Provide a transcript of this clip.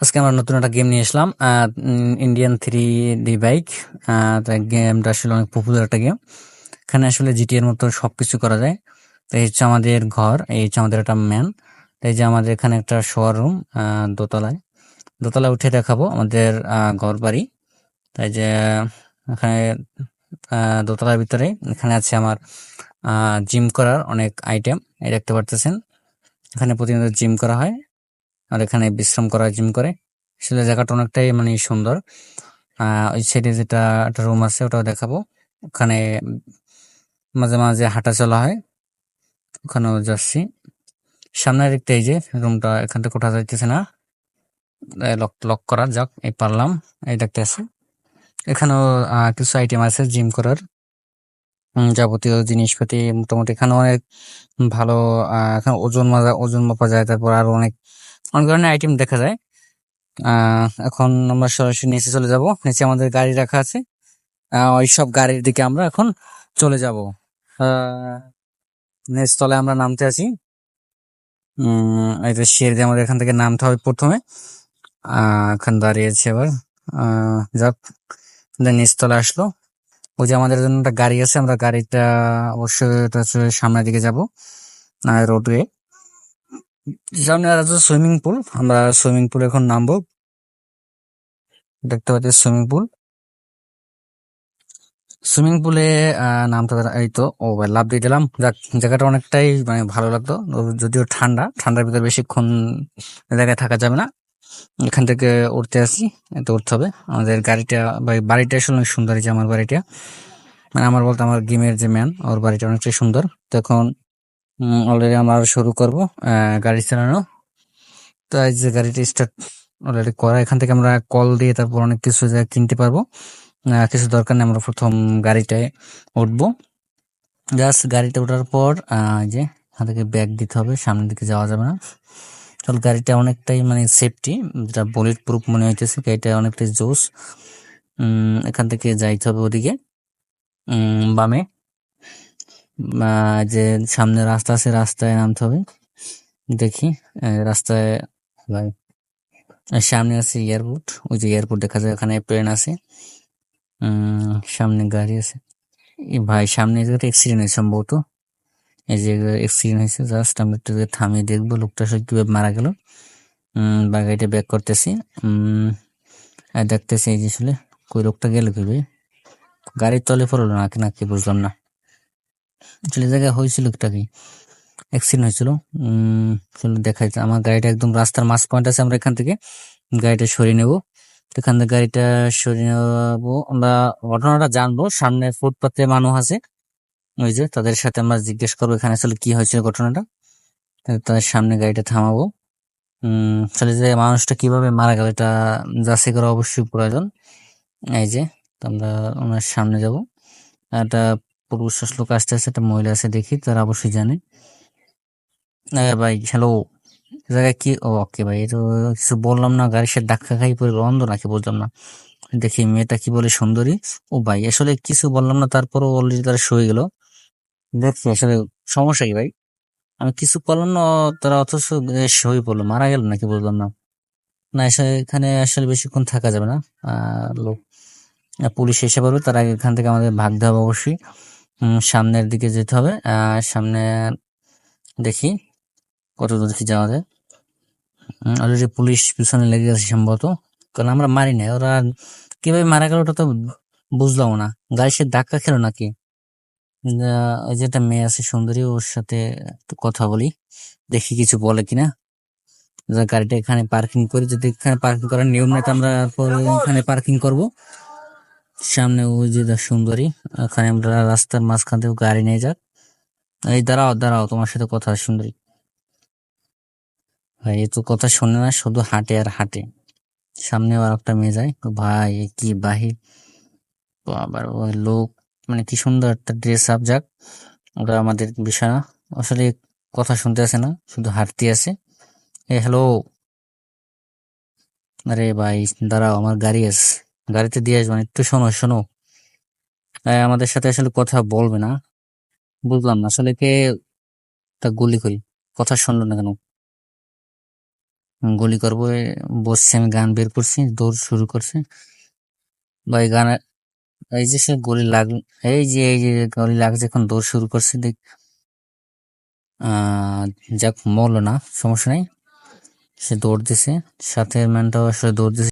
আজকে আমরা নতুন একটা গেম নিয়ে আসলাম। ইন্ডিয়ান থ্রি ডি বাইক গেমটা আসলে অনেক পপুলার একটা গেম এখানে আসলে জিটি এর মতো সবকিছু করা যায়। তো এই হচ্ছে আমাদের ঘর, এই হচ্ছে আমাদের একটা ম্যান এই যে আমাদের এখানে একটা শোয়ার রুম দোতলায়। দোতলায় উঠে দেখাবো আমাদের ঘর বাড়ি। তাই যে, এখানে দোতলার ভিতরে এখানে আছে আমার জিম করার অনেক আইটেম এই দেখতে পারতেছেন। এখানে প্রতিনিয়ত জিম করা হয়। আর এখানে বিশ্রাম করা, জিম করে। আসলে জায়গাটা অনেকটাই মানে সুন্দর। ওই সাইডে যেটা একটা রুম আছে, ওটাও দেখাবো। ওখানে মাঝে মাঝে হাঁটা চলা হয়, ওখানেও যাচ্ছি। সামনের দেখতে এই যে, রুমটা এখান থেকে কোঠা যাইতেছে না। লক লক করা যাক, এই পারলাম, এই দেখতে আছে। এখানেও কিছু আইটেম আছে জিম করার। যাবতীয় জিনিসপাতি মোটামুটি এখানে অনেক ভালো এখানে ওজন মাজা ওজন মাপা যায়, তারপর আরও অনেক অনেক ধরনের আইটেম দেখা যায়। এখন আমরা সরাসরি নিচে চলে যাব। নিচে আমাদের গাড়ি রাখা আছে। ওই সব গাড়ির দিকে আমরা এখন চলে যাব। নিচ তলে আমরা নামতে আছি। তো সিঁড়ি দিয়ে আমাদের এখান থেকে নামতে হবে প্রথমে। এখন দাঁড়িয়েছে আহ, যাক নিচতলা আসলো। ওই যে আমাদের জন্য একটা গাড়ি আছে আমরা গাড়িটা অবশ্যই এটা হচ্ছে সামনের দিকে যাব। রোডওয়ে সামনে আর আছে সুইমিং পুল। আমরা সুইমিং পুল এখন নামবো। দেখতে পাচ্ছি সুইমিং পুল। সুইমিং পুলে নামতে এই তো, ও, ভাই লাভ দিয়ে দিলাম। যাক, জায়গাটা অনেকটাই মানে ভালো লাগতো। যদিও ঠান্ডা, ঠান্ডার ভিতরে বেশিক্ষণ জায়গায় থাকা যাবে না। এখান থেকে উঠতে আসি, এতে উঠতে হবে। আমাদের গাড়িটা বা বাড়িটা আসলে অনেক সুন্দর যে আমার বাড়িটা। মানে আমার বলতে আমার গেমের যে ম্যান, ওর বাড়িটা অনেকটাই সুন্দর। তো এখন অলরেডি আমরা শুরু করব গাড়ি চালানো। তো এই যে গাড়িটি স্টার্ট অলরেডি করা, এখান থেকে আমরা কল দিয়ে তারপর অনেক কিছু জায়গা কিনতে পারব। কিছু দরকার নেই, আমরা প্রথম গাড়িটায় উঠবো। জাস্ট গাড়িতে ওঠার পর যে, এখান থেকে ব্যাগ দিতে হবে, সামনের দিকে যাওয়া যাবে না। চল, গাড়িটা অনেকটাই মানে সেফটি যেটা বুলেট প্রুফ মনে হইতেছে, গাড়িটা অনেকটাই জোস এখান থেকে যাইতে হবে ওদিকে বামে। যে সামনে রাস্তা আছে, রাস্তায় নামতে হবে। দেখি রাস্তায় সামনে আছে এয়ারপোর্ট। ওই যে এয়ারপোর্ট দেখা যায়, ওখানে প্লেন আছে। সামনে গাড়ি আছে। ভাই, সামনে জায়গাটা অ্যাক্সিডেন্ট হয়েছে সম্ভবত। এই যে অ্যাক্সিডেন্ট হয়েছে জাস্ট আমরা একটু থামিয়ে দেখব লোকটা সব কীভাবে মারা গেল। বা গাড়িটা ব্যাক করতেছি। আর দেখতেছি এই যে আসলে, কই লোকটা গেল কীভাবে? গাড়ির তলে পড়ল নাকি নাকি বুঝলাম না। আসলে জায়গায় হয়েছিল একটা কি? অ্যাক্সিডেন্ট হয়েছিল। চলো দেখাই। আমার গাড়িটা একদম রাস্তার মাঝ পয়েন্ট আছে আমরা এখান থেকে। গাড়িটা সরিয়ে নেব। এখান থেকে গাড়িটা সরিয়ে নেব আমরা ঘটনাটা জানব। সামনে ফুটপাতে মানুষ আছে। ওই যে তাদের সাথে আমরা জিজ্ঞেস করব এখানে আসলে কি হয়েছিল ঘটনাটা। তাদের সামনে গাড়িটা থামাবো। আসলে যে মানুষটা কীভাবে মারা গেল এটা যাচাই করা অবশ্যই প্রয়োজন। এই যে আমরা ওনার সামনে যাব। একটা পুরুষ লোক আসতে আসতে একটা মহিলা আছে, দেখি তারা অবশ্যই জানে। ভাই হ্যালো জায়গায় কি? ওকে ভাই এটা কিছু বললাম না গাড়ির সাথে ধাক্কা খাই, পরে অন্ধ নাকি বুঝলাম না। দেখি, মেয়েটা কি বলে সুন্দরী? ও, ভাই, আসলে কিছু বললাম না, তারপরও অলরেডি তারা সয়ে গেল। দেখছি আসলে সমস্যা কি, ভাই? আমি কিছু বললাম না, তারা অথচ সই পড়ল, মারা গেল নাকি বললাম না। না এখানে আসলে বেশিক্ষণ থাকা যাবে না। লোক পুলিশ এসে পড়বে, তার আগে এখান থেকে আমাদের ভাগ দেওয়া অবশ্যই। সামনের দিকে যেতে হবে। সামনে দেখি কত দূর কি যাওয়া যায়। অলরেডি পুলিশ পিছনে লেগে গেছে সম্ভবত। কারণ আমরা মারি নাই। ওরা কীভাবে মারা গেল ওটা তো বুঝলাম না। গাড়ি সে ধাক্কা খেলো নাকি? ওই যে একটা মেয়ে আছে, সুন্দরী, ওর সাথে কথা বলি। দেখি কিছু বলে কিনা। গাড়িটা এখানে পার্কিং করি, যদি এখানে পার্কিং করার নিয়ম নাই, তো আমরা এখানে পার্কিং করব। সামনে ওই যে সুন্দরী। ওখানে আমরা রাস্তার মাঝখান থেকে গাড়ি নিয়ে যাক। এই দাঁড়াও দাঁড়াও, তোমার সাথে কথা সুন্দরী। ভাই এ তো কথা শোনে না, শুধু হাঁটে আর হাঁটে। সামনে আর একটা মেয়ে যায়। ভাই কি বাহির? আবার ওই লোক মানে কি সুন্দর একটা ড্রেস আপ যাক। ওটা আমাদের বিষয় না। আসলে কথা শুনতে আসে না, শুধু হাঁটতে আসে। এ হ্যালো আরে ভাই, দাঁড়াও, আমার গাড়ি আছে। গাড়িতে দিয়ে আসবেন। একটু শোনো শোনো। আমাদের সাথে আসলে কথা বলবে না। বুঝলাম না, আসলে কে তা গুলি করি। কথা শুনলো না কেন? গুলি করব বসছি, আমি গান বের করছি, দৌড় শুরু করছে। বা এই গান এই যে সে গুলি লাগ, এই যে এই যে গুলি লাগছে, এখন দৌড় শুরু করছে, দেখ। যাক, মরলো না, সমস্যা নেই। সে দৌড় দিছে, সাথে ম্যানটাও আসলে দৌড় দিছে।